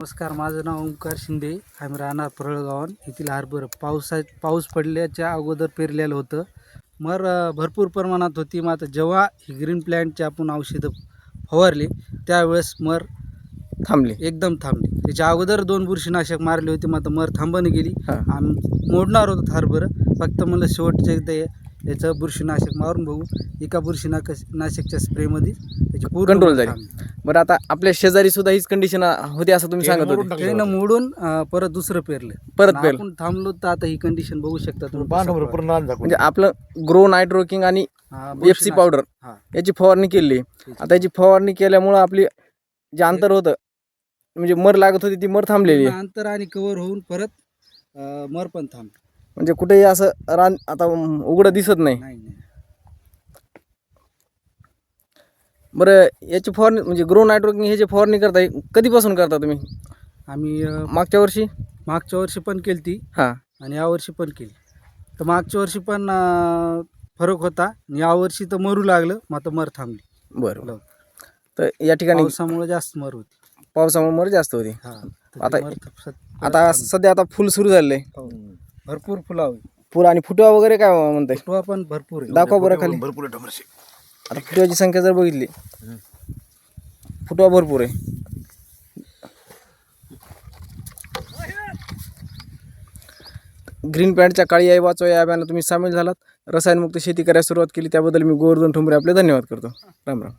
नमस्कार माझं नाव ओंकार शिंदे. आम्ही राहणार परळगावन येथील हार्बर पावसा पाऊस पडल्याच्या अगोदर पेरलेलं होतं. मर भरपूर प्रमाणात होती. मात्र जेव्हा ही ग्रीन प्लॅन्टची आपण औषधं फवारली त्यावेळेस मर थांबली. एकदम थांबली. त्याच्या अगोदर दोन बुरशीनाशक मारले होते. मात्र मर थांबून गेली. आम्ही मोडणार होतो हार्बर फक्त मला शेवटच्या एकदा हे- याचं बुरशीनाशक मारून बघू एका बुरशीनाशक नाशकच्या स्प्रेमध्ये त्याची पूर्ण मर झाली. थांबली. बरं आता आपल्या शेजारी सुद्धा हीच कंडिशन होती असं तुम्ही सांगत होते त्यानं मोडून अं, परत दुसरं पेरलं परत आणि पेर आपण थांबलो तर आता ही कंडिशन बघू शकता तुम्ही कसं म्हणजे आपलं ग्रो नायट्रोकिंग आणि हा, एफ सी बुरशीनाशक. पावडर हा. याची फवारणी केली आता याची फवारणी केल्यामुळं आपली जे अंतर होतं म्हणजे मर लागत होती ती मर थांबलेली आहे. अंतर आणि कव्हर होऊन परत अं, मर पण थांब म्हणजे कुठेही असं रान आता उघडं दिसत नाही. नाही नाही. बरं याची फवारणी म्हणजे ग्रो नायट्रोकिंग हे जे फवारणी करताय कधीपासून करता तुम्ही? आम्ही अं, मागच्या वर्षी? मागच्या वर्षी पण केली ती. हां. आणि यावर्षी पण केली. तर मागच्या वर्षी पण अं, फरक होता. आणि यावर्षी तर मरू लागलं मग आता मर थांबली. बरं. बरं. तर या ठिकाणी पावसामुळे जास्त मर होती. पावसामुळे मर जास्त होती. हा तर आता- सत- आता सध्या आता फुल सुरू झालेलं. आहे हो. भरपूर फुलावी फुल आणि फुटवा वगैरे काय म्हणताय? फुटवा पण भरपूर आहे. दाखवा बरं खाली. भरपूर आहे. आता फुटव्याची संख्या जर बघितली फुटवा भरपूर आहे. ग्रीन पॅन्टच्या काळी आई वाचवा या अभियानात तुम्ही सामील झालात. रसायनमुक्त शेती करायला सुरुवात केली त्याबद्दल मी गोवर्धन ठोंबरे आपले धन्यवाद करतो. राम राम.